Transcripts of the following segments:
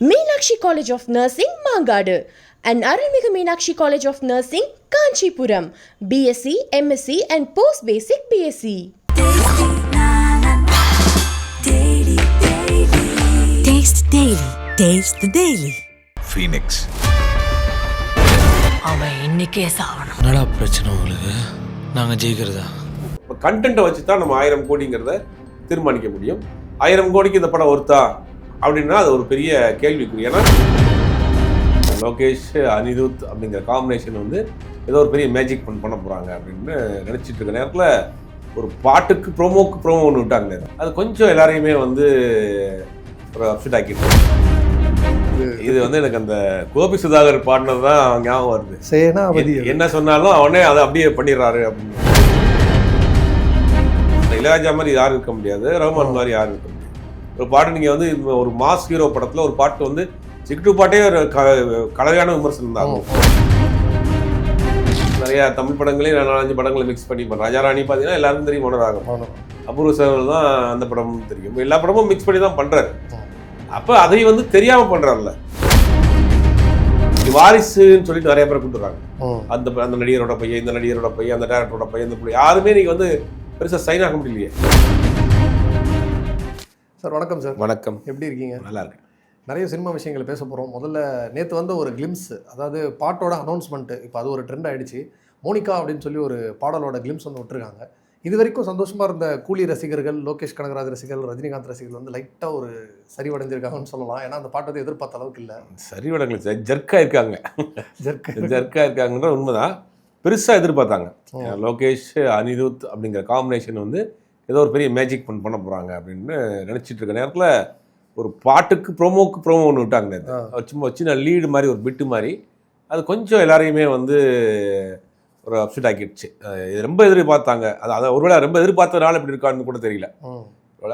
Meenakshi College of Nursing, Mangadu, and Arulmigu Meenakshi College of Nursing, Kanchipuram, BSc, MSc, and Post Basic BSc. Taste Daily. Taste the Daily. Phoenix அவன் இன்னைக்கே சாவணும் என்னடா பிரச்சனை உங்களுக்கு நாங்கள் ஜெயிக்கிறதா இப்போ கண்டென்ட்டை வச்சு தான் நம்ம ஆயிரம் கோடிங்கிறத தீர்மானிக்க முடியும் ஆயிரம் கோடிக்கு இந்த படம் ஒருத்தா அப்படின்னா அது ஒரு பெரிய கேள்விக்குறி. ஏன்னா லோகேஷ் அனிருத் அப்படிங்கிற காம்பினேஷன் வந்து ஏதோ ஒரு பெரிய மேஜிக் பண்ண பண்ண போகிறாங்க அப்படின்னு நினச்சிட்டு இருக்க நேரத்தில் ஒரு பாட்டுக்கு ப்ரோமோக்கு ப்ரோமோ ஒன்று விட்டாங்க அது கொஞ்சம் எல்லாரையுமே வந்து ஒரு அப்செட் ஆக்கிட்டு இது வந்து எனக்கு அந்த கோபி சுதாகர் பாடினது தான் ஞாபகம் வருது. என்ன சொன்னாலும் அவனே அதை அப்படியே பண்ணிடுறாரு அப்படின்னு. இளையராஜா மாதிரி யாரும் இருக்க முடியாது. ரஹ்மான் மாதிரி யாரும் இருக்க ஒரு பாட்டு நீங்க வந்து இப்ப ஒரு மாஸ் ஹீரோ படத்துல ஒரு பாட்டு வந்து சிக்டு பாட்டே ஒரு கலவையான விமர்சனம் தான். நிறைய தமிழ் படங்களையும் நான் நாலஞ்சு படங்களை மிக்ஸ் பண்ணி பண்றேன் ராஜாராணி பார்த்தீங்கன்னா எல்லாருக்கும் தெரியும் மனோராகம். அபூர்வ சேவல் தான் அந்த படம் தெரியும். எல்லா படமும் மிக்ஸ் பண்ணி தான் பண்றாரு. அப்ப அதை வந்து தெரியாம பண்றாருல்ல. வாரிசுன்னு சொல்லிட்டு நிறைய பேர் ம். அந்த அந்த நடிகரோட பையன் இந்த நடிகரோட பையன் அந்த டேரக்டரோட பையன் புள்ளி யாருமே நீங்க வந்து பெருசா சைன் ஆக முடியலையே. சார் வணக்கம் சார். வணக்கம். எப்படி இருக்கீங்க? நல்லா இருக்கு நிறைய சினிமா விஷயங்களை பேச போகிறோம் முதல்ல நேற்று வந்து ஒரு கிளிம்ஸ் அதாவது பாட்டோட அனௌன்ஸ்மெண்ட்டு இப்போ அது ஒரு ட்ரெண்ட் ஆயிடுச்சு. மோனிகா அப்படின்னு சொல்லி ஒரு பாடலோட கிளிம்ஸ் வந்து விட்டுருக்காங்க. இது வரைக்கும் சந்தோஷமாக இருந்த கூலி ரசிகர்கள் லோகேஷ் கனகராஜ் ரசிகர்கள் ரஜினிகாந்த் ரசிகர்கள் வந்து லைட்டாக ஒரு சரிவடைஞ்சிருக்காங்கன்னு சொல்லலாம். ஏன்னா அந்த பாட்டு எதிர்பார்த்த அளவுக்கு இல்லை. சரி வடங்கள் ஜர்க்கா இருக்காங்க. ஜெர்க்கு. ஜர்க்கா இருக்காங்கன்ற உண்மைதான். பெருசா எதிர்பார்த்தாங்க. லோகேஷ் அனிருத் அப்படிங்கிற காம்பினேஷன் வந்து ஏதோ ஒரு பெரிய மேஜிக் பண்ண பண்ண போறாங்க அப்படின்னு நினைச்சிட்டு இருக்க நேரத்துல ஒரு பாட்டுக்கு ப்ரோமோக்கு ப்ரோமோ ஒன்று விட்டாங்க சும்மா சின்ன லீடு மாதிரி ஒரு பிட்டு மாதிரி. அது கொஞ்சம் எல்லாரையுமே வந்து ஒரு அப்செட் ஆக்கிடுச்சு. இது ரொம்ப எதிர்பார்த்தாங்க. அது அதை ஒருவேளை ரொம்ப எதிர்பார்த்ததுனால இப்படி இருக்கான்னு கூட தெரியல.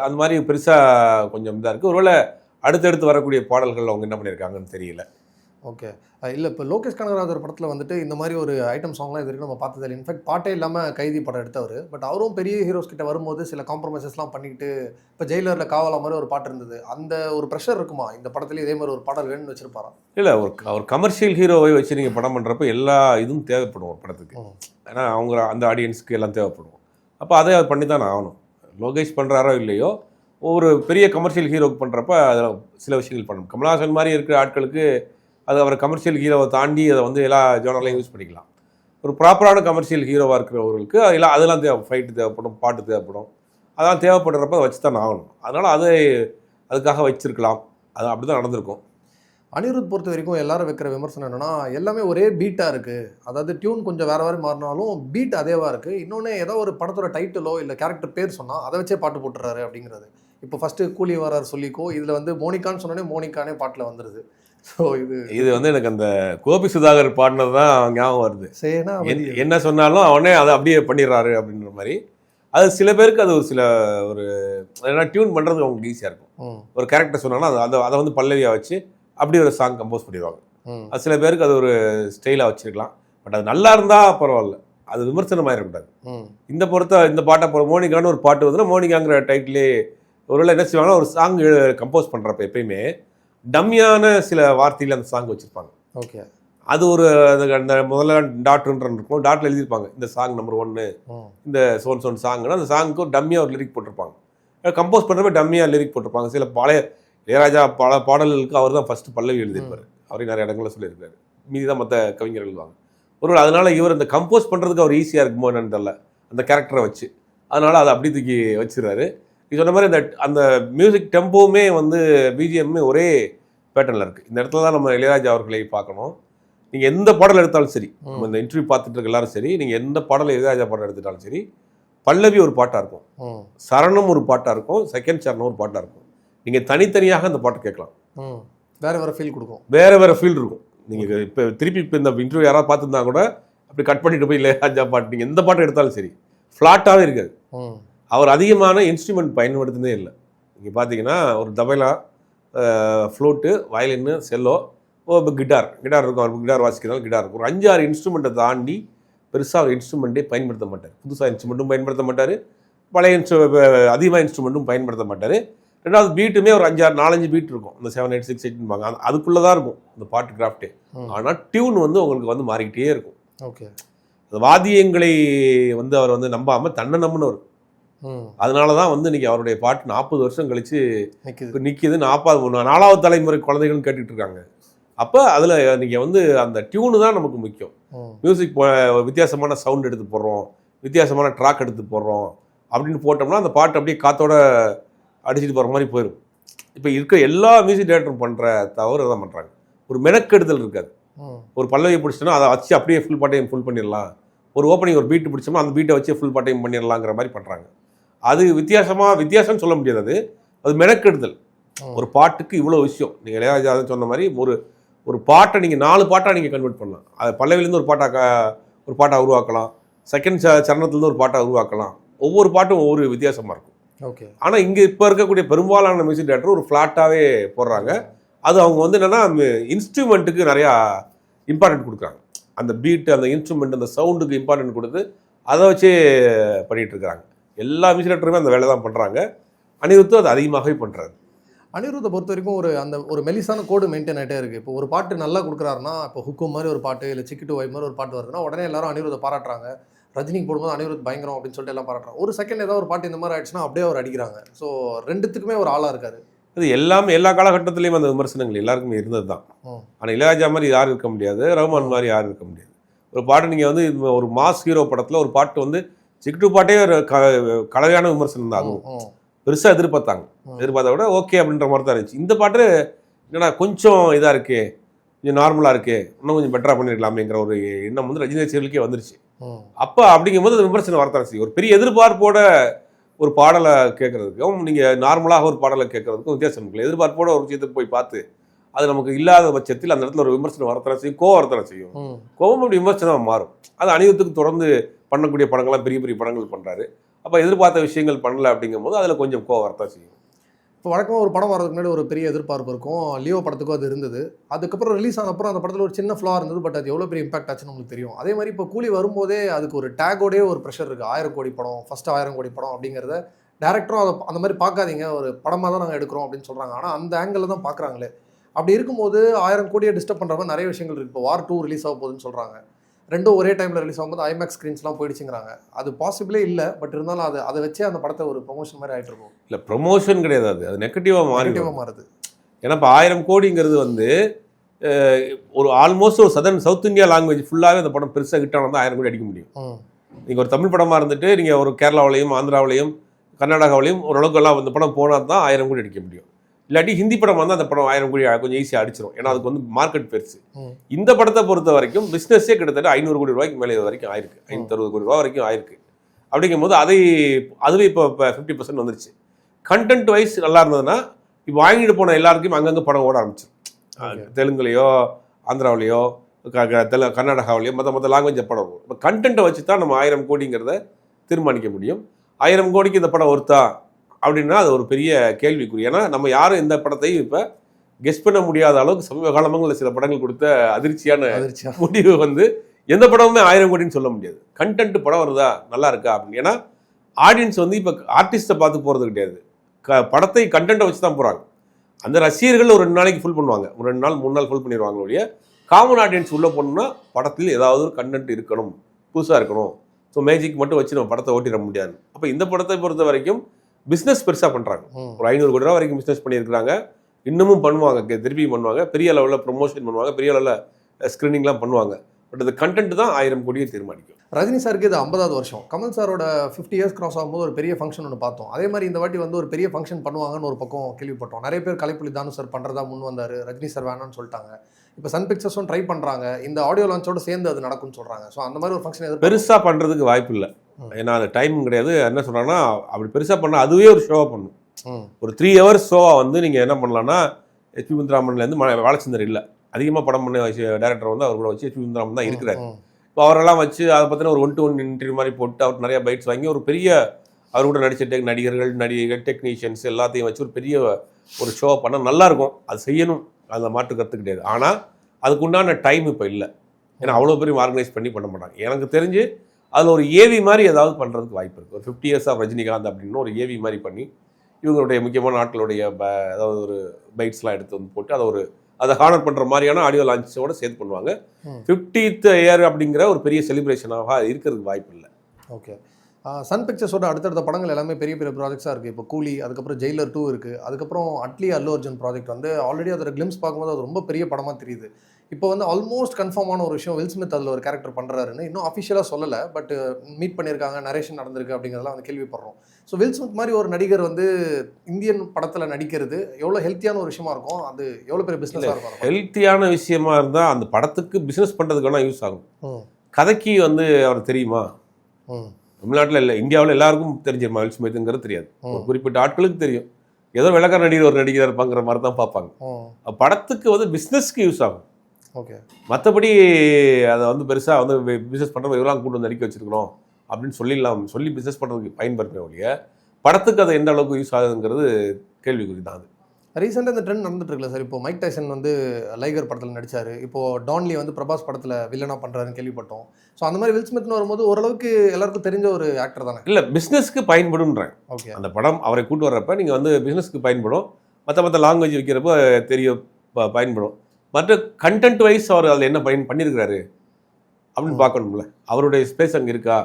அந்த மாதிரி பெருசாக கொஞ்சம் இதாக இருக்குது ஒருவேளை அடுத்தடுத்து வரக்கூடிய பாடல்கள் அவங்க என்ன பண்ணியிருக்காங்கன்னு தெரியல. ஓகே. இல்லை இப்போ லோகேஷ் கனகராஜ் ஒரு படத்தில் வந்துட்டு இந்த மாதிரி ஒரு ஐட்டம் சாங்லாம் இது வரைக்கும் நம்ம பார்த்தது இல்லை. இன்ஃபேக்ட் பாட்டே இல்லாமல் கைதி படம் எடுத்தவர். பட் அவரும் பெரிய ஹீரோஸ் கிட்ட வரும்போது சில காம்ப்ரமைசஸ்லாம் பண்ணிக்கிட்டு இப்போ ஜெயிலரில் காவலா மாதிரி ஒரு பாட்டு இருந்தது. அந்த ஒரு ப்ரெஷர் இருக்குமா? இந்த படத்துலேயே இதே மாதிரி ஒரு பாடல் வேணும்னு வச்சிருப்பாரா? இல்லை ஒரு ஒரு கமர்ஷியல் ஹீரோவை வச்சு நீங்கள் படம் பண்ணுறப்ப எல்லா இதுவும் தேவைப்படும் ஒரு படத்துக்கு. ஏன்னா அவங்க அந்த ஆடியன்ஸ்க்கு எல்லாம் தேவைப்படும். அப்போ அதை அவர் பண்ணி தான் ஆகணும். லோகேஷ் பண்ணுறாரோ இல்லையோ ஒரு பெரிய கமர்ஷியல் ஹீரோக்கு பண்ணுறப்ப அதில் சில விஷயங்கள் பண்ணணும். கமல்ஹாசன் மாதிரி இருக்கிற ஆட்களுக்கு அது அவர் கமர்ஷியல் ஹீரோவை தாண்டி அதை வந்து எல்லா ஜோனர்லையும் யூஸ் பண்ணிக்கலாம். ஒரு ப்ராப்பரான கமர்ஷியல் ஹீரோவாக இருக்கிறவர்களுக்கு அதெல்லாம் அதெல்லாம் தேவை ஃபைட்டு தேவைப்படும் பாட்டு தேவைப்படும். அதெல்லாம் தேவைப்படுறப்ப அதை வச்சு தான் ஆகணும். அதனால் அதை அதுக்காக வச்சிருக்கலாம். அது அப்படி தான் நடந்திருக்கும். அனிருத் பொறுத்த வரைக்கும் எல்லாரும் வைக்கிற விமர்சனம் என்னென்னா எல்லாமே ஒரே பீட்டாக இருக்குது அதாவது டியூன் கொஞ்சம் வேறு வேறு மாறினாலும் பீட் அதேவாக இருக்குது இன்னொன்று ஏதோ ஒரு படத்தோட டைட்டிலோ இல்லை கேரக்டர் பேர் சொன்னால் அதை வச்சே பாட்டு போட்டுறாரு அப்படிங்கிறது. இப்போ ஃபஸ்ட்டு கூலி வரார் சொல்லிக்கோ இதில் வந்து மோனிகான்னு சொன்னோடனே மோனிகானே பாட்டில் வந்துடுது ஸோ இது இது வந்து எனக்கு அந்த கோபி சுதாகர் பாடினது தான் ஞாபகம் வருது. சேனா என்- என்ன சொன்னாலும் அவனே அதை அப்படியே பண்ணிடுறாரு அப்படின்ற மாதிரி. அது சில பேருக்கு அது ஒரு சில ஒரு ஏன்னா டியூன் பண்ணுறது அவங்களுக்கு ஈஸியாக இருக்கும். ஒரு கேரக்டர் சொன்னாலும் அதை அதை அதை வந்து பல்லவியாக வச்சு அப்படி ஒரு சாங் கம்போஸ் பண்ணிடுவாங்க. அது சில பேருக்கு அது ஒரு ஸ்டைலாக வச்சிருக்கலாம். பட் அது நல்லா இருந்தால் பரவாயில்ல. அது விமர்சனம் ஆயிடக்கூடாது ம். இந்த பொறுத்த இந்த பாட்டை போகிற மோனிகான்னு ஒரு பாட்டு வந்துன்னா மோனிகாங்கிற டைட்டிலே ஒருவேளை என்ன செய்வாங்கன்னா ஒரு சாங் கம்போஸ் பண்ணுறப்ப எப்பயுமே டம்மியான சில வார்த்தையில் அந்த சாங் வச்சுருப்பாங்க. ஓகே அது ஒரு அந்த முதல்ல டாட்ருன்ற இருக்கும். டாட்டில் எழுதியிருப்பாங்க. இந்த சாங் நம்பர் ஒன்று இந்த சோன் சோன் சாங்னா அந்த சாங்க்கு ஒரு டம்மியாக ஒரு லிரிக் போட்டிருப்பாங்க. கம்போஸ் பண்ணுறப்ப டம்மியாக லிரிக் போட்டிருப்பாங்க. சில பழைய இளையராஜா பல பாடல்களுக்கு அவர் தான் ஃபஸ்ட்டு பல்லவி எழுதியிருப்பார். அவரே நிறைய இடங்களில் சொல்லியிருக்காரு மீதி தான் மற்ற கவிஞர் எழுதுவாங்க. ஒருவேளை அதனால இவர் அந்த கம்போஸ் பண்ணுறதுக்கு அவர் ஈஸியாக இருக்குமோ என்னன்னு தெரியல. அந்த கேரக்டரை வச்சு. அதனால அதை அப்படி தூக்கி வச்சிருக்காரு நீ சொன்ன மாதிரி அந்த அந்த மியூசிக் டெம்போவுமே வந்து பிஜிஎம்மே ஒரே பேட்டர்னில் இருக்குது இந்த இடத்துல தான் நம்ம இளையராஜா அவர்களை பார்க்கணும். நீங்கள் எந்த பாடல் எடுத்தாலும் சரி நம்ம இந்த இன்டர்வியூ பார்த்துட்டு இருக்க எல்லாரும் சரி நீங்கள் எந்த பாடல் இளையராஜா பாடல் எடுத்துட்டாலும் சரி பல்லவி ஒரு பாட்டாக இருக்கும். சரணம் ஒரு பாட்டாக இருக்கும் செகண்ட் சரணம் ஒரு பாட்டாக இருக்கும். நீங்கள் தனித்தனியாக அந்த பாட்டை கேட்கலாம். வேற வேற ஃபீல் கொடுக்கும். வேற வேற ஃபீல் இருக்கும். நீங்கள் இப்போ திருப்பி இப்போ இந்த இன்டர்வியூ யாராவது பார்த்துருந்தா கூட அப்படி கட் பண்ணிட்டு போய் இளையராஜா பாட்டு நீங்கள் எந்த பாட்டு எடுத்தாலும் சரி ஃப்ளாட்டாகவே இருக்காது. அவர் அதிகமான இன்ஸ்ட்ருமெண்ட் பயன்படுத்தினதே இல்லை. நீங்கள் பார்த்தீங்கன்னா ஒரு தபைலா ஃப்ளூட்டு வயலின்னு செல்லோ இப்போ கிட்டார் கிட்டார் இருக்கும் அவர் கிட்டார் வாசிக்கிறதால கிட்டார் இருக்கும். ஒரு அஞ்சு ஆறு இன்ஸ்ட்ருமெண்ட்டை தாண்டி பெருசாக ஒரு இன்ஸ்ட்ருமெண்ட்டே பயன்படுத்த மாட்டார். புதுசாக இன்ஸ்ட்ருமெண்ட்டும் பயன்படுத்த மாட்டார். பழைய இன்ஸ்ட்ரு அதிகமாக இன்ஸ்ட்ருமெண்ட்டும் பயன்படுத்த மாட்டார். ரெண்டாவது பீட்டுமே ஒரு அஞ்சாறு நாலஞ்சு பீட் இருக்கும். இந்த செவன் எயிட் சிக்ஸ் எயிட்பாங்க அது அதுக்குள்ளே தான் இருக்கும் இந்த பாட்டு கிராஃப்டே ம். ஆனால் டியூன் வந்து உங்களுக்கு வந்து மாறிக்கிட்டே இருக்கும். ஓகே. அந்த வாத்தியங்களை வந்து அவர் வந்து நம்பாமல் தன்னை நம்பினவர். அதனால தான் வந்து இன்னைக்கு அவருடைய பாட்டு நாற்பது வருஷம் கழிச்சு நிற்கிது நாற்பது நாலாவது தலைமுறை குழந்தைகள் கேட்டுட்டு இருக்காங்க. அப்போ அதில் நீங்கள் வந்து அந்த டியூனு தான் நமக்கு முக்கியம். மியூசிக் வித்தியாசமான சவுண்ட் எடுத்து போடுறோம். வித்தியாசமான ட்ராக் எடுத்து போடுறோம். அப்படின்னு போட்டோம்னா அந்த பாட்டு அப்படியே காத்தோட அடிச்சுட்டு போகிற மாதிரி போயிடும் இப்போ இருக்க எல்லா மியூசிக் டேரக்டரும் பண்ணுற தவறு தான் பண்ணுறாங்க ஒரு மெனக்கெடுதல் இருக்காது. ஒரு பல்லவி பிடிச்சோன்னா அதை வச்சு அப்படியே ஃபுல் பாட்டையும் ஃபுல் பண்ணிடலாம். ஒரு ஓப்பனிங் ஒரு பீட் பிடிச்சோம்னா அந்த பீட்டை வச்சு ஃபுல் பாட்டையும் பண்ணிடலாங்கிற மாதிரி பண்ணுறாங்க அது வித்தியாசமாக வித்தியாசம்னு சொல்ல முடியாது அது. அது மெனக்கெடுதல். ஒரு பாட்டுக்கு இவ்வளோ விஷயம். நீங்கள் இளையராஜா சொன்ன மாதிரி ஒரு ஒரு பாட்டை நீங்கள் நாலு பாட்டாக நீங்கள் கன்வெர்ட் பண்ணலாம். அது பல்லவிலேருந்து ஒரு பாட்டாக ஒரு பாட்டாக உருவாக்கலாம். செகண்ட் சரணத்துலேருந்து ஒரு பாட்டாக உருவாக்கலாம். ஒவ்வொரு பாட்டும் ஒவ்வொரு வித்தியாசமாக இருக்கும். ஓகே. ஆனால் இங்கே இப்போ இருக்கக்கூடிய பெரும்பாலான மியூசிக் டேரக்டர் ஒரு ஃப்ளாட்டாகவே போடுறாங்க. அது அவங்க வந்து என்னென்னா இன்ஸ்ட்ருமெண்ட்டுக்கு நிறையா இம்பார்ட்டன்ட் கொடுக்குறாங்க. அந்த பீட் அந்த இன்ஸ்ட்ருமெண்ட் அந்த சவுண்டுக்கு இம்பார்ட்டன்ட் கொடுத்து அதை வச்சே பண்ணிட்டு இருக்காங்க. எல்லா மியூசிக் டேரக்டருமே அந்த வேலை தான் பண்ணுறாங்க அனிருத்தும் அது அதிகமாகவே பண்ணுறாரு அனிருத்தை பொறுத்த வரைக்கும் ஒரு அந்த ஒரு மெலிசான கோடு மெயின்டைன் ஆகிட்டே இருக்கு. இப்போ ஒரு பாட்டு நல்லா கொடுக்குறாருன்னா இப்போ ஹுக்கும் மாதிரி ஒரு பாட்டு இல்லை சிக்கிட்டு வை மாதிரி ஒரு பாட்டு வருதுன்னா உடனே எல்லாரும் அனிருத்தை பாராட்டுறாங்க. ரஜினிக்கு போடும்போது அனிருத் பயங்கரம் அப்படின்னு சொல்லிட்டு எல்லாம் பாராட்டுறாங்க. ஒரு செகண்ட் ஏதாவது ஒரு பாட்டு இந்த மாதிரி ஆயிடுச்சுன்னா அப்படியே அவர் அடிக்கிறாங்க. ஸோ ரெண்டுத்துக்குமே ஒரு ஆளாக இருக்காரு. அது எல்லாமே எல்லா காலகட்டத்திலையும் அந்த விமர்சனங்கள் எல்லாருக்குமே இருந்தது தான். ஆனால் இளையராஜா மாதிரி யாரும் இருக்க முடியாது. ரஹ்மான் மாதிரி யாரும் இருக்க முடியாது. ஒரு பாட்டு நீங்கள் வந்து இது ஒரு மாஸ் ஹீரோ படத்தில் ஒரு பாட்டு வந்து சிக்டு பாட்டே ஒரு கலவையான விமர்சனம் தான் அதுவும். பெருசாக எதிர்பார்த்தாங்க. எதிர்பார்த்த விட ஓகே அப்படின்ற மாதிரி தான் இருந்துச்சு. இந்த பாட்டு என்னடா கொஞ்சம் இதாக இருக்கே கொஞ்சம் நார்மலாக இருக்கே இன்னும் கொஞ்சம் பெட்டராக பண்ணிருக்கலாமேங்கிற ஒரு எண்ணம் வந்து ரஜினி ரசிகர்களுக்கே வந்துருச்சு. அப்போ அப்படிங்கும்போது அது விமர்சனம் வரத்தான் செய்யும். ஒரு பெரிய எதிர்பார்ப்போட ஒரு பாடலை கேட்கறதுக்கும் நீங்கள் நார்மலாக ஒரு பாடலை கேட்கறதுக்கும் வித்தியாசம் இருக்குல்ல. எதிர்பார்ப்போட ஒரு விஷயத்தை போய் பார்த்து அது நமக்கு இல்லாத பட்சத்தில் அந்த இடத்துல ஒரு விமர்சனம் வரத்தான் செய்யும் கோவம் வரத்தான் செய்யும். ம். கோபம் அப்படி விமர்சனம் மாறும். அது அணிவத்துக்கு தொடர்ந்து பண்ணக்கூடிய படங்கள்லாம் பெரிய பெரிய படங்கள் பண்ணுறாரு அப்போ எதிர்பார்த்த விஷயங்கள் பண்ணல அப்படிங்கும்போது அதில் கொஞ்சம் கோவம் வரத்தான் செய்யும். இப்போ வழக்கமாக ஒரு படம் வரதுக்கு முன்னாடி ஒரு பெரிய எதிர்பார்ப்பு இருக்கும். லியோ படத்துக்கும் அது இருந்தது. அதுக்கப்புறம் ரிலீஸ் ஆன அப்புறம் அந்த படத்தில் ஒரு சின்ன ஃப்ளா இருந்தது பட் அது எவ்வளோ பெரிய இம்பாக்ட் ஆச்சுன்னு நமக்கு தெரியும். அதே மாதிரி இப்போ கூலி வரும்போதே அதுக்கு ஒரு டேகோடே ஒரு ப்ரெஷர் இருக்குது ஆயிரம் கோடி படம் ஃபஸ்ட்டு ஆயிரம் கோடி படம் அப்படிங்கிறத டேரக்டரும் அதை அந்த மாதிரி பார்க்காதீங்க. ஒரு படமாக தான் நாங்கள் எடுக்கிறோம் அப்படின்னு சொல்கிறாங்க ஆனால் அந்த ஆங்கிளில் தான் பார்க்குறாங்களே. அப்படி இருக்கும்போது ஆயிரம் கோடியை டிஸ்டர்ப் பண்ணுற மாதிரி நிறைய விஷயங்கள் இருக்குது இப்போ வார் டூ ரிலீஸ் ஆக போகுதுன்னு சொல்கிறாங்க ரெண்டும் ஒரே டைமில் ரிலீஸ் ஆகும்போது ஐமேக்ஸ் ஸ்க்ரீன்ஸ்லாம் போயிடுச்சுங்கிறாங்க. அது பாசிபிளே இல்லை பட் இருந்தாலும் அது அதை வச்சே அந்த படத்தை ஒரு ப்ரொமோஷன் மாதிரி ஆகிட்டு இருக்கும். இல்லை ப்ரொமோஷன் கிடையாது அது. அது நெகட்டிவாக மாறி மாறுது. ஏன்னா இப்போ ஆயிரம் கோடிங்கிறது வந்து ஒரு ஆல்மோஸ்ட் ஒரு சதன் சவுத் இந்தியா லாங்குவேஜ் ஃபுல்லாகவே அந்த படம் பெருசாக ஹிட் ஆனால் தான் ஆயிரம் கோடி அடிக்க முடியும். நீங்கள் ஒரு தமிழ் படமாக இருந்துட்டு நீங்கள் ஒரு கேரளாவிலையும் ஆந்திராவிலையும் கர்நாடகாவிலையும் ஓரளவுக்கு எல்லாம் அந்த படம் போனால் தான் ஆயிரம் கோடி அடிக்க முடியும். இல்லாட்டி ஹிந்தி படம் வந்து அந்த படம் ஆயிரம் கோடி கொஞ்சம் ஈஸியாக அடிச்சிடும் ஏன்னா அதுக்கு வந்து மார்க்கெட் பெருசு. இந்த படத்தை பொறுத்த வரைக்கும் பிஸ்னஸே கிட்டத்தட்ட ஐநூறு கோடி ரூபாய்க்கு மேலே இது வரைக்கும் ஆயிருக்கு. ஐநூற்றறுபது கோடி ரூபா வரைக்கும் ஆயிருக்கு. அப்படிங்கும்போது அதை அதுவே இப்போ இப்போ ஃபிஃப்டி பர்சன்ட் வந்துருச்சு. கண்டென்ட் வைஸ் நல்லா இருந்ததுன்னா இப்போ வாங்கிட்டு போன எல்லாருக்கும் அங்கங்கே படம் ஓட ஆரம்பிச்சிடும். தெலுங்குலையோ ஆந்திராவிலையோ தெல கர்நாடகாவிலையோ மற்ற மற்ற லாங்குவேஜ் படம் வரும் இப்போ கண்டென்ட்டை வச்சு தான் நம்ம ஆயிரம் கோடிங்கிறத தீர்மானிக்க முடியும். ஆயிரம் கோடிக்கு இந்த படம் ஒருத்தா? அப்படின்னா அது ஒரு பெரிய கேள்விக்குறி. ஏன்னா நம்ம யாரும் இந்த படத்தையும் இப்போ கெஸ் பண்ண முடியாத அளவுக்கு சமீப காலமாக சில படங்கள் கொடுத்த அதிர்ச்சியான அதிர்ச்சியா? முடிவு வந்து எந்த படமுமே ஆயிரம் கோடின்னு சொல்ல முடியாது. கண்டென்ட் படம் வருதா? நல்லா இருக்கா? அப்படின்னு. ஏன்னா ஆடியன்ஸ் வந்து இப்போ ஆர்டிஸ்ட்டை பார்த்து போகிறது கிடையாது. க படத்தை கண்டென்ட்டை வச்சு தான் போகிறாங்க அந்த ரசிகர்கள் ஒரு ரெண்டு நாளைக்கு ஃபுல் பண்ணுவாங்க. ஒரு ரெண்டு நாள் மூணு நாள் ஃபுல் பண்ணிடுவாங்க ஒழிய காமன் ஆடியன்ஸ் உள்ளே போகணும்னா படத்தில் ஏதாவது ஒரு கண்டென்ட் இருக்கணும். புதுசாக இருக்கணும். ஸோ மேஜிக் மட்டும் வச்சு நம்ம படத்தை ஓட்டிட முடியாது. அப்போ இந்த படத்தை பொறுத்த வரைக்கும் பிஸ்னஸ் பெருசாக பண்ணுறாங்க. ஒரு ஐநூறு கோடி ரூபா வரைக்கும் பிஸ்னஸ் பண்ணியிருக்கிறாங்க. இன்னமும் பண்ணுவாங்க. திருப்பியும் பண்ணுவாங்க. பெரிய லெவலில் ப்ரொமோஷன் பண்ணுவாங்க. பெரிய லெவலில் ஸ்க்ரீனிங்லாம் பண்ணுவாங்க. பட் அது கண்டென்ட் தான் ஆயிரம் கோடியை தீர்மானிக்கும். ரஜினி சாருக்கு இது ஐம்பதாவது வருஷம். கமல் சாரோட ஃபிஃப்டி இயர்ஸ் கிராஸ் ஆகும்போது ஒரு பெரிய ஃபங்க்ஷன் ஒன்று பார்த்தோம். அதே மாதிரி இந்த வாட்டி வந்து ஒரு பெரிய ஃபங்க்ஷன் பண்ணுவாங்கன்னு ஒரு பக்கம் கேள்விப்பட்டோம். நிறைய பேர் கலைப்புலி தானு சார் பண்ணுறதா முன் வந்தார். ரஜினி சார் வேணாம்னு சொல்லிட்டாங்க. இப்போ சன் பிக்சர்ஸும் ட்ரை பண்ணுறாங்க இந்த ஆடியோ லான்ச்சோட சேர்ந்து அது நடக்கும்னு சொல்கிறாங்க ஸோ அந்த மாதிரி ஒரு ஃபங்க்ஷன் எதிர்ப்பு பெருசாக பண்ணுறதுக்கு வாய்ப்பு இல்லை. ஏன்னா அது டைமும் கிடையாது. என்ன சொல்கிறாங்கன்னா அப்படி பெருசாக பண்ணால் அதுவே ஒரு ஷோவாக பண்ணும். ஒரு த்ரீ ஹவர்ஸ் ஷோவாக வந்து நீங்கள் என்ன பண்ணலாம்னா ஹெச்பி முத்துராமன்லேருந்து வாழச்சந்தர் இல்லை. அதிகமாக படம் பண்ண வச்சு டேரக்டர் வந்து அவர் கூட வச்சு ஹெச்பி முத்துராமன் தான் இருக்கிறார். இப்போ அவரெல்லாம் வச்சு அதை பற்றின ஒரு ஒன் டு ஒன் இன்டர்வியூ மாதிரி போட்டு அவர் நிறைய பைட்ஸ் வாங்கி ஒரு பெரிய அவர் கூட நடிச்ச டெக் நடிகர்கள் நடிகைகள் டெக்னீஷியன்ஸ் எல்லாத்தையும் வச்சு ஒரு பெரிய ஒரு ஷோ பண்ணால் நல்லாயிருக்கும் அது செய்யணும். அந்த மாற்று கருத்து கிடையாது. ஆனால் அதுக்கு உண்டான டைம் இப்போ இல்லை. ஏன்னா அவ்வளோ பெரிய ஆர்கனைஸ் பண்ணி பண்ண மாட்டாங்க. எனக்கு தெரிஞ்சு அதில் ஒரு ஏவி மாதிரி ஏதாவது பண்ணுறதுக்கு வாய்ப்பு இருக்குது ஒரு ஃபிஃப்டி இயர்ஸ் ஆஃப் ரஜினிகாந்த் அப்படின்னு ஒரு ஏவி மாதிரி பண்ணி இவங்களுடைய முக்கியமான ஆட்களுடைய ப- அதாவது ஒரு பைட்ஸ்லாம் எடுத்து வந்து போட்டு அதை ஒரு அதை ஹானர் பண்ணுற மாதிரியான ஆடியோ லான்ச்சோட சேர்த்து பண்ணுவாங்க. ஃபிஃப்டீத் இயர் அப்படிங்கிற ஒரு பெரிய செலிப்ரேஷனாக இருக்கிறதுக்கு வாய்ப்பு இல்லை. ஓகே சன் பிக்சர்ஸோட அடுத்தடுத்த படங்கள் எல்லாமே பெரிய பெரிய ப்ராஜெக்ட்ஸாக இருக்குது இப்போ கூலி அதுக்கப்புறம் ஜெயிலர் டூ இருக்குது அதுக்கப்புறம் அட்லி அல்லு அர்ஜுன் ப்ராஜெக்ட் வந்து ஆல்ரெடி அதோட கிளிம்ஸ் பார்க்கும்போது அது ரொம்ப பெரிய படமாக தெரியுது. இப்போ வந்து ஆல்மோஸ்ட் கன்ஃபார்மான ஒரு விஷயம் வில் ஸ்மித் அதில் ஒரு கேரக்டர் பண்ணுறாருன்னு இன்னும் அஃபிஷியலாக சொல்லலை பட் மீட் பண்ணியிருக்காங்க நரேஷன் நடந்திருக்கு அப்படிங்கிறதெல்லாம் வந்து கேள்விப்படுறோம். ஸோ வில் ஸ்மித் மாதிரி ஒரு நடிகர் வந்து இந்தியன் படத்தில் நடிக்கிறது எவ்வளோ ஹெல்த்தியான ஒரு விஷயமா இருக்கும்? அது எவ்வளோ பெரிய பிஸ்னஸாக இருக்கும். ஹெல்த்தியான விஷயமா இருந்தால் அந்த படத்துக்கு பிஸ்னஸ் பண்ணுறதுக்கு வேணால் யூஸ் ஆகும். கதைக்கு வந்து அவர் தெரியுமா? தமிழ்நாட்டில் இல்லை இந்தியாவில் எல்லாருக்கும் தெரிஞ்சிருமா வில் ஸ்மித்துங்கிறது தெரியாது. குறிப்பிட்ட ஆட்களுக்கு தெரியும். ஏதோ விளக்க நடிகர் ஒரு நடிகர் இருப்பாங்கிற மாதிரி தான் பார்ப்பாங்க. படத்துக்கு வந்து பிஸ்னஸ்க்கு யூஸ் ஆகும். ஓகே. மற்றபடி அதை வந்து பெருசாக வந்து பிஸ்னஸ் பண்ணுற இவரெல்லாம் கூட்டு வந்து நடிக்க வச்சிருக்கிறோம் அப்படின்னு சொல்லிடலாம். சொல்லி பிஸ்னஸ் பண்ணுறதுக்கு பயன்படுமே ஒழிய படத்துக்கு அது எந்த அளவுக்கு யூஸ் ஆகுதுங்கிறது கேள்விக்குறி தான் அது. ரீசெண்டாக இந்த ட்ரெண்ட் நடந்துட்டு இருக்குல்ல சார் இப்போ மைக் டைசன் வந்து லைகர் படத்தில் நடிச்சாரு. இப்போ டான்லி வந்து பிரபாஸ் படத்தில் வில்லனா பண்ணுறாருன்னு கேள்விப்பட்டோம். ஸோ அந்த மாதிரி வில் ஸ்மித்னு வரும்போது ஓரளவுக்கு எல்லாருக்கும் தெரிஞ்ச ஒரு ஆக்டர் தானே? இல்லை பிஸ்னஸ்க்கு பயன்படும்ன்றேன். ஓகே அந்த படம் அவரை கூட்டு வர்றப்ப நீங்கள் வந்து பிஸ்னஸ்க்கு பயன்படும். மற்ற மற்ற லாங்குவேஜ் வைக்கிறப்ப தெரிய ப- பயன்படும். மற்ற கண்டென்ட் வைஸ் அவர் அதில் என்ன பயன் பண்ணியிருக்கிறாரு அப்படின்னு. பார்க்கணும்ல. அவருடைய ஸ்பேஸ் அங்கே இருக்கா?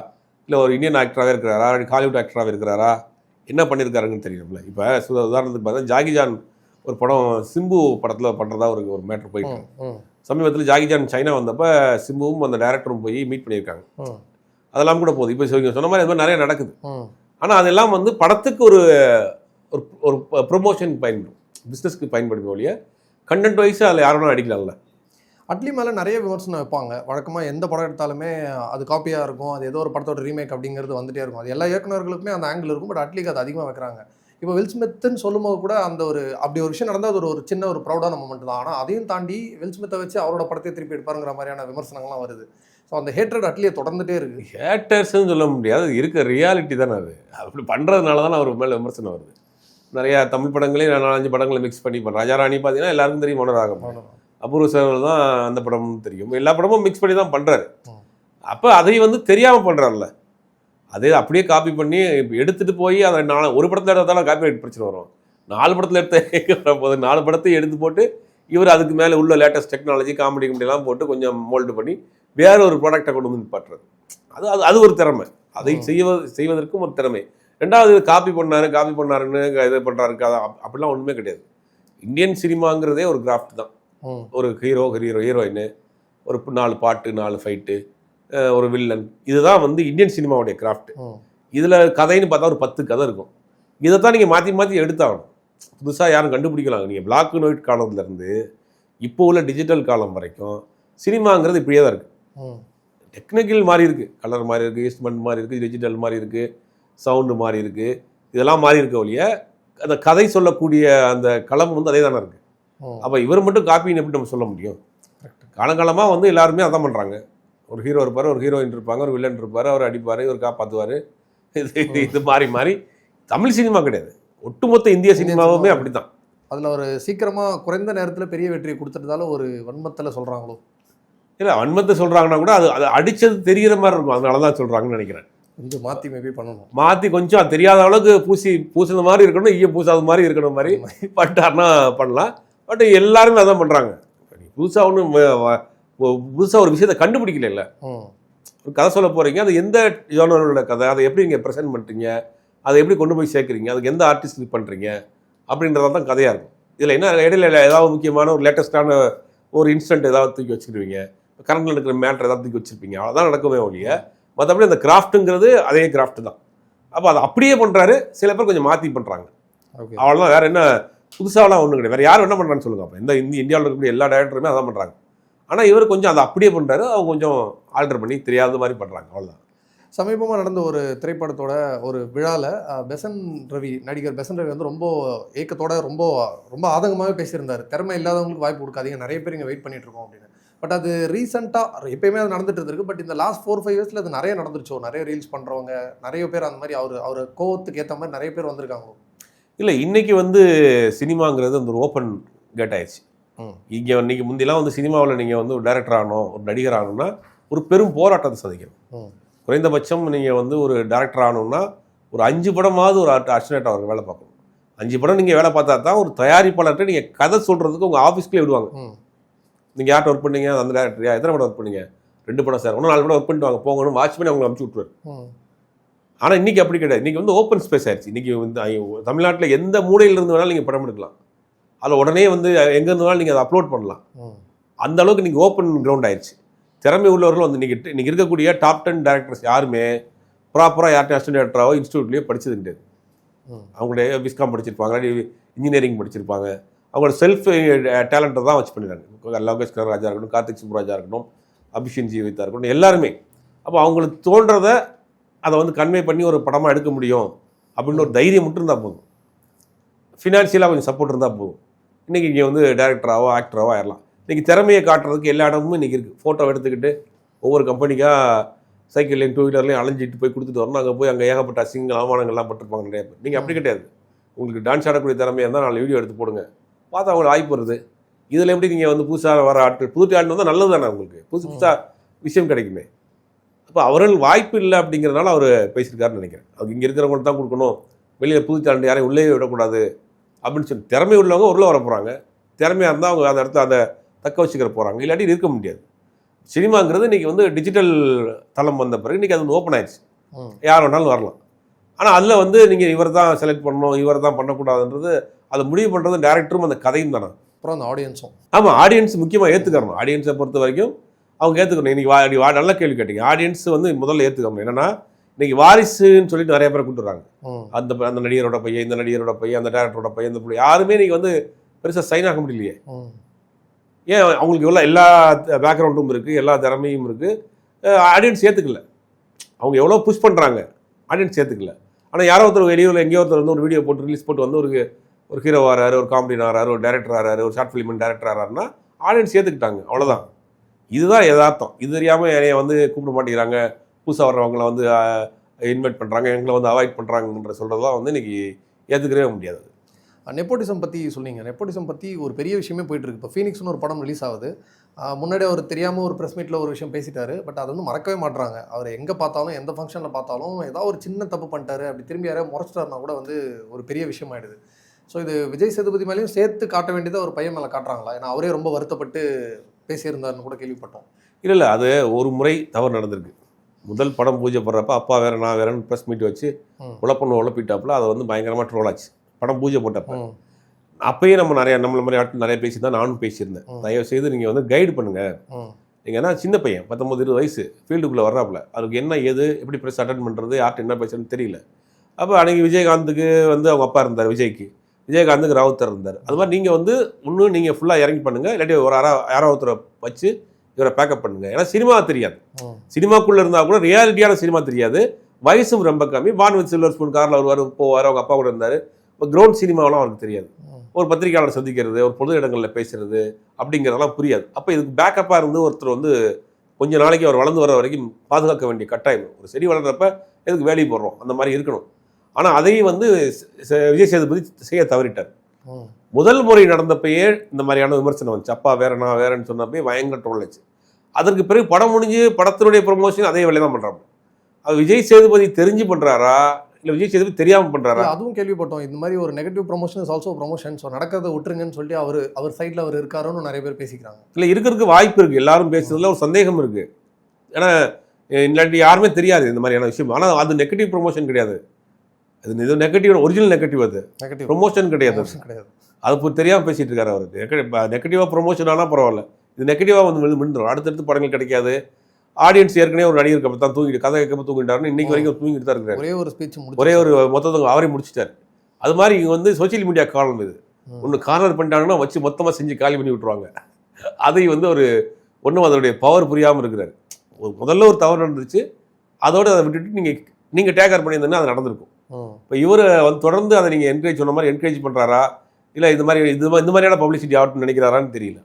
இல்லை ஒரு இந்தியன் ஆக்டராகவே இருக்கிறாரா? ஹாலிவுட் ஆக்டராகவே இருக்கிறாரா? என்ன பண்ணியிருக்காருன்னு தெரியணும்ல. இப்போ உதாரணத்துக்கு பார்த்தா ஜாகிஜான் ஒரு படம் சிம்பு படத்தில் பண்ணுறதா ஒரு ஒரு மேட்ரு போயிட்டு சமீபத்தில் ஜாகிஜான் சைனா வந்தப்ப சிம்புவும் அந்த டேரக்டரும் போய் மீட் பண்ணியிருக்காங்க. அதெல்லாம் கூட போகுது. இப்போ சொன்ன மாதிரி அது மாதிரி நிறைய நடக்குது. ஆனால் அதெல்லாம் வந்து படத்துக்கு ஒரு ஒரு ஒரு ப்ரொமோஷன் பயன்படும். பிஸ்னஸ்க்கு பயன்படுமே ஒழிய கண்டென்ட் வைஸ் அதில் யாரும் அடிக்கலாம்ல அட்லி மேலே நிறைய விமர்சனம் வைப்பாங்க. வழக்கமாக எந்த படம் எடுத்தாலுமே அது காப்பியாக இருக்கும் அது ஏதோ ஒரு படத்தோட ரீமேக் அப்படிங்கிறது வந்துட்டே இருக்கும். அது எல்லா இயக்குனர்களுக்குமே அந்த ஆங்கிள் இருக்கும் பட் அட்லிக்கு அது அதிகமாக வைக்கிறாங்க. இப்போ வில் ஸ்மித்னு சொல்லும்போது கூட அந்த ஒரு அப்படி ஒரு விஷயம் நடந்தால் அது ஒரு ஒரு சின்ன ஒரு ப்ரௌடான மூமெண்ட் தான். ஆனால் அதையும் தாண்டி வில் ஸ்மித்தை வச்சு அவரோட படத்தை திருப்பி எடுப்பாருங்கிற மாதிரியான விமர்சனங்கள்லாம் வருது. ஸோ அந்த ஹேட்ரட் அட்லியை தொடர்ந்துட்டே இருக்கு. ஹேட்டர்ஸ்னு சொல்ல முடியாது. இருக்க ரியாலிட்டி தானே அது. அப்படி பண்ணுறதுனால தான் அவர் மேலே விமர்சனம் வருது. நிறையா தமிழ் படங்களே நாலஞ்சு படங்களை மிக்ஸ் பண்ணி பண்ணுறேன் ராஜாராணி பார்த்தீங்கன்னா எல்லாருக்கும் தெரியும் மனோராகம் அபூர்வ சேவல் தான் அந்த படம் தெரியும். எல்லா படமும் மிக்ஸ் பண்ணி தான் பண்ணுறாரு. அப்போ அதை வந்து தெரியாமல் பண்ணுறாருல அதே அப்படியே காப்பி பண்ணி இப்ப எடுத்துட்டு போய் அதை நாலு ஒரு படத்தில் எடுத்தாலும் காப்பி ரைட் பிரச்சனை வரும். நாலு படத்தில் எடுத்த வரப்போகுது நாலு படத்தையும் எடுத்து போட்டு இவர் அதுக்கு மேலே உள்ள லேட்டஸ்ட் டெக்னாலஜி காமெடி கிமெடிலாம் போட்டு கொஞ்சம் மோல்டு பண்ணி வேற ஒரு ப்ராடக்டை கொண்டு வந்து நிப்பாட்டுறது அது அது அது ஒரு திறமை. அதை. செய்வது செய்வதற்கும் ஒரு திறமை. ரெண்டாவது காப்பி பண்ணாரு காப்பி பண்ணாருன்னு இது பண்ணுறாரு அப்படிலாம் ஒன்றுமே கிடையாது. இந்தியன் சினிமாங்கிறதே ஒரு கிராஃப்ட் தான். ஒரு ஹீரோ ஹீரோ ஹீரோயின் ஒரு நாலு பாட்டு நாலு ஃபைட்டு ஒரு வில்லன் இதுதான் வந்து இந்தியன் சினிமாவுடைய கிராஃப்ட் இதில் கதைன்னு பார்த்தா ஒரு பத்து கதை இருக்கும். இதைத்தான் நீங்கள் மாற்றி மாற்றி எடுத்தாகணும். புதுசாக யாரும் கண்டுபிடிக்கலாம் நீங்கள் பிளாக் அண்ட் ஒயிட் காலத்துலேருந்து இப்போ உள்ள டிஜிட்டல் காலம் வரைக்கும் சினிமாங்கிறது இப்படியே தான் இருக்குது டெக்னிக்கல் மாறி இருக்குது கலர் மாறி இருக்குது இன்ஸ்ட்ருமெண்ட் மாறி இருக்குது டிஜிட்டல் மாறி இருக்குது சவுண்டு மாறி இருக்குது இதெல்லாம் மாறி இருக்க ஒழிய அந்த கதை சொல்லக்கூடிய அந்த களம் வந்து அதே தானே இருக்குது அப்போ இவர் மட்டும் காப்பின்னு எப்படி நம்ம சொல்ல முடியும்? காலங்காலமாக வந்து எல்லாருமே அதான் பண்ணுறாங்க ஒரு ஹீரோ இருப்பார் ஒரு ஹீரோயின் இருப்பாங்க ஒரு வில்லன் இருப்பார் அவர் அடிப்பார் இவர் காப்பாற்றுவார் இது இது மாறி மாறி தமிழ் சினிமா கிடையாது. ஒட்டுமொத்த இந்திய சினிமாவுமே சினிமா. அப்படித்தான். அதில் ஒரு சீக்கிரமாக குறைந்த நேரத்தில் பெரிய வெற்றியை கொடுத்துட்டதால ஒரு வன்மத்தில் சொல்கிறாங்களோ இல்லை வன்மத்தை சொல்கிறாங்கன்னா கூட அது அது அடித்தது தெரிகிற மாதிரி இருக்கும். அதனால தான் சொல்கிறாங்கன்னு நினைக்கிறேன். கொஞ்சம் மாற்றி மேபி பண்ணணும். மாற்றி கொஞ்சம் தெரியாத அளவுக்கு பூசி பூசின மாதிரி இருக்கணும் ஈய பூசாத மாதிரி இருக்கணும் மாதிரி பண்ணிட்டாருன்னா பண்ணலாம். பட் எல்லாருமே அதான் பண்ணுறாங்க புதுசாக ஒன்றும் புதுசாக ஒரு விஷயத்தை கண்டுபிடிக்கல இல்லை. ஒரு கதை சொல்ல போகிறீங்க அது எந்த ஜோனரோட கதை அதை எப்படி நீங்கள் ப்ரெசென்ட் பண்ணுறீங்க அதை எப்படி கொண்டு போய் சேர்க்குறீங்க அதுக்கு எந்த ஆர்டிஸ்ட் இது பண்ணுறீங்க அப்படின்றத தான் கதையாக இருக்கும். இதில் என்ன இடையில ஏதாவது முக்கியமான ஒரு லேட்டஸ்ட்டான ஒரு இன்ஸ்டன்ட் ஏதாவது தூக்கி வச்சுக்கிடுவீங்க கரண்டில் இருக்கிற மேட்ரு ஏதாவது தூக்கி வச்சுருப்பீங்க அவ்வளோதான் நடக்கவே ஒழிய மற்றபடி அந்த கிராஃப்ட்டுங்கிறது அதே கிராஃப்ட் தான். அப்போ அதை அப்படியே பண்ணுறாரு சில பேர் கொஞ்சம் மாற்றி பண்ணுறாங்க ஓகே. அவ்வளோதான் வேறு என்ன புதுசாலாம் ஒன்றும் கிடையாது. வேறு யாரும் என்ன பண்ணுறான்னு சொல்லுங்க அப்போ. இந்த இந்தி இந்தியாவில் இருக்கக்கூடிய எல்லா டேரக்டருமே அதான் பண்ணுறாங்க ஆனால் இவர் கொஞ்சம் அதை அப்படியே பண்ணுறாரு அவங்க கொஞ்சம் ஆல்டர் பண்ணி தெரியாத மாதிரி பண்ணுறாங்க அவ்வளோதான் சமீபமாக நடந்த ஒரு திரைப்படத்தோட ஒரு விழாவில் பெசன் ரவி நடிகர் பெசன் ரவி வந்து ரொம்ப ஏக்கத்தோட ரொம்ப ரொம்ப ஆதங்கமாகவே பேசியிருந்தார். திறமை இல்லாதவங்களுக்கு வாய்ப்பு கொடுக்காதீங்க. நிறைய பேர் இங்கே வெயிட் பண்ணிட்டு இருக்கோம் அப்படின்னு. பட் அது ரீசெண்டாக எப்பயுமே அது நடந்துட்டு இருந்திருக்கு. பட் இந்த லாஸ்ட் ஃபோர் ஃபைவ் இயர்ஸில் அது நிறைய நடந்துருச்சோ. நிறைய ரீல்ஸ் பண்ணுறவங்க நிறைய பேர் அந்த மாதிரி அவர் அவர் கோவத்துக்கு ஏற்ற மாதிரி நிறைய பேர் வந்திருக்காங்களோ இல்லை இன்னைக்கு வந்து சினிமாங்கிறது வந்து ஒரு ஓப்பன் கேட் ஆயிடுச்சு. இங்கே இன்னைக்கு முந்திலாம் வந்து சினிமாவில் நீங்கள் வந்து ஒரு டைரக்டர் ஆகணும் ஒரு நடிகர் ஆகணும்னா ஒரு பெரும் போராட்டத்தை சந்திக்கணும். குறைந்தபட்சம் நீங்கள் வந்து ஒரு டைரக்டர் ஆகணும்னா ஒரு அஞ்சு படமாவது ஒரு அசினேட் அவருக்கு வேலை பார்க்கணும். அஞ்சு படம் நீங்கள் வேலை பார்த்தா தான் ஒரு தயாரிப்பாளர்கிட்ட நீங்கள் கதை சொல்கிறதுக்கு உங்கள் ஆஃபீஸ்க்குள்ளே விடுவாங்க. நீங்கள் யார்கிட்ட ஒர்க் பண்ணீங்க? அந்த டேரக்டர் எத்தனை படம் ஒர்க் பண்ணீங்க? ரெண்டு படம் சார் இன்னும் நாலு படம் ஒர்க் பண்ணிட்டு வாங்க போங்கன்னு வாட்ச்மேன் அவங்க அமுச்சு விட்ருவார் ஆனால் இன்னைக்கு அப்படி கிடையாது. இன்னைக்கு வந்து ஓப்பன் ஸ்பேஸ் ஆயிடுச்சு இன்னைக்கு வந்து தமிழ்நாட்டில் எந்த மூலையில இருந்து வேணாலும் நீங்கள் படம் எடுக்கலாம். அதில் உடனே வந்து எங்கே இருந்தாலும் நீங்கள் அதை அப்லோட் பண்ணலாம். அந்த அளவுக்கு இன்னைக்கு ஓப்பன் கிரவுண்ட் ஆயிடுச்சு திறமை உள்ளவர்கள் வந்து இன்னைக்கு இன்னைக்கு இருக்கக்கூடிய டாப் டென் டேரக்டர்ஸ் யாருமே ப்ராப்பராக யார்ட்டையும் அசிஸ்டன்ட் டேரக்டராவோ இன்ஸ்டியூட்லேயோ படிச்சது கிடையாது. அவங்களுடைய விஸ்காம் படிச்சிருப்பாங்க இன்ஜினியரிங் படிச்சிருப்பாங்க. அவங்களோட செல்ஃப் டேலண்ட்டை தான் வச்சு பண்ணிடுறாங்க லோகேஷ் கனராஜா இருக்கட்டும் கார்த்திக் சுப்ராஜா இருக்கட்டும் அபிஷன் ஜீவிதா இருக்கட்டும் எல்லாருமே. அப்போ அவங்களுக்கு தோன்றதை அதை வந்து கன்வே பண்ணி ஒரு படமாக எடுக்க முடியும் அப்படின்னு ஒரு தைரியம் மட்டும் இருந்தால் போதும். ஃபினான்ஷியலாக கொஞ்சம் சப்போர்ட் இருந்தால் போதும். இன்றைக்கி இங்கே வந்து டேரக்டராகவோ ஆக்டராகவோ ஆயிடலாம் இன்றைக்கி திறமையை காட்டுறதுக்கு எல்லா இடமும் இன்றைக்கி இருக்குது ஃபோட்டோ எடுத்துக்கிட்டு ஒவ்வொரு கம்பெனிக்காக சைக்கிள்லையும் டூ வீலர்லையும் அலைஞ்சிட்டு போய் கொடுத்துட்டு வரணும். அங்கே போய் அங்கே ஏகப்பட்ட அசிங்க அவமானங்கள்லாம் பட்டிருப்பாங்க நிறைய பேர். நீங்கள் அப்படி கிடையாது. உங்களுக்கு டான்ஸ் ஆடக்கூடிய திறமையாக இருந்தால் நாலு வீடியோ எடுத்து போடுங்க. பார்த்தா அவங்களுக்கு வாய்ப்பு வருது. இதில் எப்படி நீங்கள் வந்து புதுசாக வர ஆட்கள் புது ஆட்கள் வந்தால் நல்லது தானே உங்களுக்கு? புதுசு புதுசாக விஷயம் கிடைக்குமே. அப்போ அவர்கள் வாய்ப்பு இல்லை அப்படிங்கிறதுனால அவர் பேசியிருக்காருன்னு நினைக்கிறேன். அது இங்கே இருக்கிறவங்களுக்கு தான் கொடுக்கணும். வெளியில் புது டேலண்ட் யாரையும் உள்ளே விடக்கூடாது அப்படின்னு சொல்லி திறமை உள்ளவங்க உள்ளே வர போகிறாங்க திறமையாக இருந்தால் அவங்க அந்த இடத்துல அதை தக்க வச்சுக்கிற போகிறாங்க இல்லாட்டி இருக்க முடியாது. சினிமாங்கிறது இன்றைக்கி வந்து டிஜிட்டல் தளம் வந்த பிறகு இன்றைக்கி அது வந்து ஓப்பன் ஆயிடுச்சு. யார் வேணாலும் வரலாம். ஆனால் அதில் வந்து நீங்கள் இவர் தான் செலக்ட் பண்ணணும் இவர் தான் பண்ணக்கூடாதுன்றது அதை முடிவு பண்ணுறது டேரக்டரும் அந்த கதையும் தானே. அப்புறம் அந்த ஆடியன்ஸும் ஆமாம் ஆடியன்ஸ் முக்கியமாக ஏற்றுக்கணும் ஆடியன்ஸை பொறுத்த வரைக்கும் அவங்க ஏற்றுக்கணும் இன்னைக்கு வா வா நல்ல கேள்வி கேட்டீங்க. ஆடியன்ஸ் வந்து முதல்ல ஏற்றுக்கணும் என்னன்னா இன்னைக்கு வாரிசுன்னு சொல்லிட்டு நிறைய பேர் கூட்டு வராங்க ம். அந்த அந்த நடிகரோட பையன் இந்த நடிகரோட பையன் அந்த டேரக்டரோட பையன் இந்த பிள்ளை. யாருமே இன்னைக்கு வந்து பெருசாக சைன் ஆக முடியலையே. ஏன் அவங்களுக்கு எவ்வளோ எல்லா பேக்ரவுண்டும் இருக்குது எல்லா திறமையும் இருக்குது ஆடியன்ஸ் ஏற்றுக்கல அவங்க எவ்வளோ புஷ் பண்ணுறாங்க ஆடியன்ஸ் ஏற்றுக்கல ஆனால் யாரோ ஒருத்தர் வெளியூரில் எங்கேயோ ஒருத்தர் வந்து ஒரு வீடியோ போட்டு ரிலீஸ் போட்டு வந்து ஒரு ஒரு ஹீரோ ஆறாரு ஒரு காமெடியன் ஆறாரு ஒரு டேரக்டர் ஆறாரு ஒரு ஷார்ட் ஃபிலிம் டேரக்டர் ஆறாருன்னா ஆடியன்ஸ் ஏற்றுக்கிட்டாங்க அவ்வளோதான் இதுதான் யதார்த்தம். இது தெரியாமல் என்னைய வந்து கூப்பிட மாட்டேங்கிறாங்க. புதுசாக வர்றவங்கள வந்து இன்வைட் பண்ணுறாங்க எங்களை வந்து அவாய்ட் பண்ணுறாங்கன்ற சொல்கிறதெல்லாம் வந்து இன்னைக்கு ஏற்றுக்கவே முடியாது. நெப்போட்டிசம் பற்றி சொன்னீங்க நெப்போட்டிசம் பற்றி ஒரு பெரிய விஷயமே போயிட்டுருக்கு இப்போ ஃபீனிக்ஸ்னு ஒரு படம் ரிலீஸ் ஆகுது. முன்னாடி அவர் தெரியாமல் ஒரு ப்ரெஸ் மீட்டில் ஒரு விஷயம் பேசிட்டாரு. பட் அதை வந்து மறக்கவே மாட்றாங்க. அவர் எங்கே பார்த்தாலும் எந்த ஃபங்க்ஷனில் பார்த்தாலும் ஏதாவது ஒரு சின்ன தப்பு பண்ணிட்டாரு அப்படி திரும்பி யாரையா முறைச்சிட்டாருனா கூட வந்து ஒரு பெரிய விஷயம் ஆயிடுது. ஸோ இது விஜய் சேதுபதி மேலேயும் சேர்த்து காட்ட வேண்டியதை ஒரு பையன் மேலே காட்டுறாங்களா? ஏன்னா அவரே ரொம்ப வருத்தப்பட்டு பேசியிருந்தாருன்னு கூட கேள்விப்பட்டோம். இல்லை இல்லை அது ஒரு முறை தவறு நடந்திருக்கு. முதல் படம் பூஜை போடுறப்ப அப்பா வேற நான் வேறன்னு ப்ரெஸ் மீட் வச்சு. உழப்பண்ணு உழப்பிட்டாப்புல அதை வந்து பயங்கரமாக ட்ரோல் ஆச்சு. படம் பூஜை போட்டப்ப. அப்பயே நம்ம நிறைய நம்மள மாதிரி ஆட்கள் நிறைய பேசி தான் நானும் பேசியிருந்தேன். தயவு செய்து நீங்கள் வந்து கைடு பண்ணுங்க. நீங்கள் என்ன சின்ன பையன் பத்தொம்பது இருபது வயசு ஃபீல்டுக்குள்ளே வர்றாப்புல. அதுக்கு என்ன ஏது எப்படி ப்ரெஸ் அட்டன் பண்ணுறது யார்கிட்ட என்ன பேசுறதுன்னு தெரியல. அப்போ அன்னைக்கு விஜயகாந்துக்கு வந்து அவங்க அப்பா இருந்தார் விஜய்க்கு. விஜயகாந்துக்கு ராவுத்தர் இருந்தார். அது மாதிரி நீங்கள் வந்து இன்னும் நீங்கள் ஃபுல்லாக இறங்கி பண்ணுங்கள் இல்லாட்டி ஒரு யாரா யாரோ ஒருத்தரை வச்சு இவரை பேக்கப் பண்ணுங்க. ஏன்னா சினிமா தெரியாது. சினிமாக்குள்ளே இருந்தால் கூட ரியாலிட்டியான சினிமா தெரியாது. வயசும் ரொம்ப கம்மி. பான் வித் சில்வர் ஸ்பூன் காரில் வருவார் போவார் அவங்க அப்பா கூட இருந்தார். இப்போ கிரவுண்ட் சினிமாவெலாம் அவருக்கு தெரியாது. ஒரு பத்திரிகையாளர் சந்திக்கிறது ஒரு பொது இடங்களில் பேசுறது அப்படிங்கிறதெல்லாம் புரியாது. அப்போ இதுக்கு பேக்கப்பாக இருந்து ஒருத்தர் வந்து கொஞ்ச நாளைக்கு அவர் வளர்ந்து வர வரைக்கும் பாதுகாக்க வேண்டிய கட்டாயம். ஒரு செடி வளர்றப்ப எதுக்கு வேலைக்கு போடுறோம் அந்த மாதிரி இருக்கணும். ஆனால் அதையும் வந்து விஜய் சேதுபதி செய்ய தவறிட்டார். முதல் முறை நடந்தப்பயே இந்த மாதிரியான விமர்சனம் வந்துச்சு. அப்பா வேற நான் வேறன்னு சொன்னப்பயே பயங்கர ட்ரோல் அதற்கு பிறகு படம் முடிஞ்சு படத்தினுடைய ப்ரொமோஷன் அதே வேலையை தான் பண்ணுறாங்க அது விஜய் சேதுபதி தெரிஞ்சு பண்ணுறாரா இல்லை விஜய் சேதுபதி தெரியாமல் பண்ணுறாரா அதுவும் கேள்விப்பட்டோம். இந்த மாதிரி ஒரு negative promotion is also promotion so நடக்கிறத விட்டுருங்கன்னு சொல்லிட்டு அவர் அவர் சைடில் அவர் இருக்காருன்னு நிறைய பேர் பேசிக்கிறாங்க. இல்லை இருக்கிறதுக்கு வாய்ப்பு இருக்குது எல்லாரும் பேசுறதுல ஒரு சந்தேகம் இருக்குது ஏன்னா இல்லாட்டி யாருமே தெரியாது இந்த மாதிரியான விஷயம். ஆனால் அது நெகட்டிவ் ப்ரொமோஷன் கிடையாது. அது இது நெகட்டிவ் ஒரிஜினல் நெகட்டிவ் அது. நெகட்டிவ் ப்ரொமோஷன் கிடையாது. கிடையாது. அது தெரியாமல் பேசிட்டு இருக்காரு அவர். நெகட்டிவாக ப்ரொமோஷன் ஆனால் பரவாயில்ல. இது நெகட்டிவாக வந்து விழு- விழுந்துரும். அடுத்தடுத்து படங்கள் கிடைக்காது. ஆடியன்ஸ் ஏற்கனவே ஒரு நடிகருக்கு அப்போ தான் தூங்கிட்டு கதை கேட்க தூங்கிட்டாருன்னு இன்னைக்கு வரைக்கும் தூங்கிட்டு தான் இருக்கிறாரு ஒரே ஒரு ஸ்பீச் ஒரே ஒரு மொத்தத்தவங்க அவரே முடிச்சிட்டாரு. அது மாதிரி இங்கே வந்து சோஷியல் மீடியா காலம் இது. ஒன்று கார்னர் பண்ணிட்டாங்கன்னா வச்சு மொத்தமாக செஞ்சு காலி பண்ணி விட்டுருவாங்க. அதை வந்து ஒரு ஒன்றும் அதோடைய பவர் புரியாமல் இருக்கிறாரு. ஒரு முதல்ல ஒரு தவறு நடந்துச்சு அதோட அதை விட்டுட்டு நீங்கள் நீங்கள் டேக்கர் பண்ணியிருந்தீங்கன்னா அது நடந்திருக்கும். இப்போ இவர் வந்து தொடர்ந்து அதை நீங்கள் என்கரேஜ் சொன்ன மாதிரி என்கரேஜ் பண்ணுறாரா இல்லை இது மாதிரி இது இந்த மாதிரியான பப்ளிசிட்டி ஆகட்டும்னு நினைக்கிறாரான்னு தெரியல.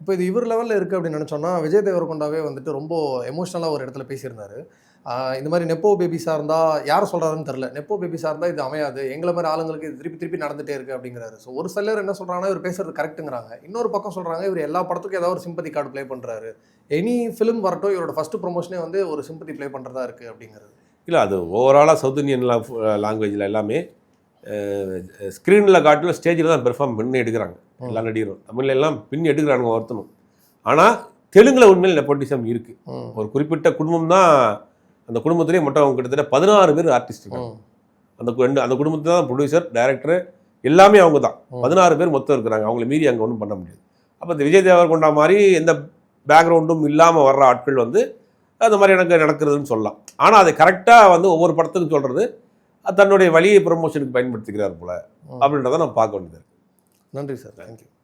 இப்போ இது இவர் லெவலில் இருக்குது அப்படின்னு நினச்சோன்னா விஜய் தேவரகொண்டாவே வந்துட்டு ரொம்ப எமோஷ்னலாக ஒரு இடத்துல பேசியிருந்தாரு. இந்த மாதிரி நெப்போ பேபிஸாக இருந்தால் யார் சொல்கிறாருன்னு தெரில நெப்போ பேபிஸாக இருந்தால் இது அமையாது. எங்களை மாதிரி ஆளுங்களுக்கு இது திருப்பி திருப்பி நடந்துகிட்டே இருக்குது அப்படிங்கிறாரு. ஸோ ஒரு சிலர் என்ன சொல்கிறாங்கன்னா இவர் பேசுறது கரெக்ட்டுங்கிறாங்க இன்னொரு பக்கம் சொல்கிறாங்க இவர் எல்லா படத்துக்கும் ஏதாவது ஒரு சிம்பதி கார்டு ப்ளே பண்ணுறாரு எனி ஃபிலிம் வரட்டும் இவரோட ஃபர்ஸ்ட் ப்ரொமோஷனே வந்து ஒரு சிம்பதி ப்ளே பண்ணுறதா இருக்குது அப்படிங்கிறது. இல்லை அது ஓவராலாக சவுத் இந்தியன் லாங்குவேஜில் எல்லாமே ஸ்க்ரீனில் காட்டிலும் ஸ்டேஜில் தான் பெர்ஃபார்ம் பண்ணி எடுக்கிறாங்க. எல்லா நடிகரும். தமிழ்ல எல்லாம் பின் எடுக்கிறானுங்க ஒருத்தனும் ஆனால் தெலுங்குல உண்மையில் நெப்போட்டிசம் இருக்குது. ஒரு குறிப்பிட்ட குடும்பம் தான் அந்த குடும்பத்திலே மொத்தம் கிட்டத்தட்ட பதினாறு பேர் ஆர்டிஸ்ட். அந்த ரெண்டு அந்த குடும்பத்தில் தான் ப்ரொடியூசர் டைரக்டர் எல்லாமே அவங்க தான். பதினாறு பேர் மொத்தம் இருக்கிறாங்க. அவங்கள மீறி அங்கே ஒன்றும் பண்ண முடியாது. அப்போ இந்த விஜய் தேவர்கொண்டா மாதிரி எந்த பேக்ரவுண்டும் இல்லாமல் வர்ற ஆட்கள் வந்து அந்த மாதிரி எனக்கு நடக்கிறதுன்னு சொல்லலாம் ஆனால் அதை கரெக்டாக வந்து ஒவ்வொரு படத்துக்கும் சொல்கிறது தன்னுடைய வழியை ப்ரொமோஷனுக்கு பயன்படுத்திக்கிறார் போல. அப்படின்றத நம்ம பார்க்க வேண்டியது. நன்றி சார் தேங்க்யூ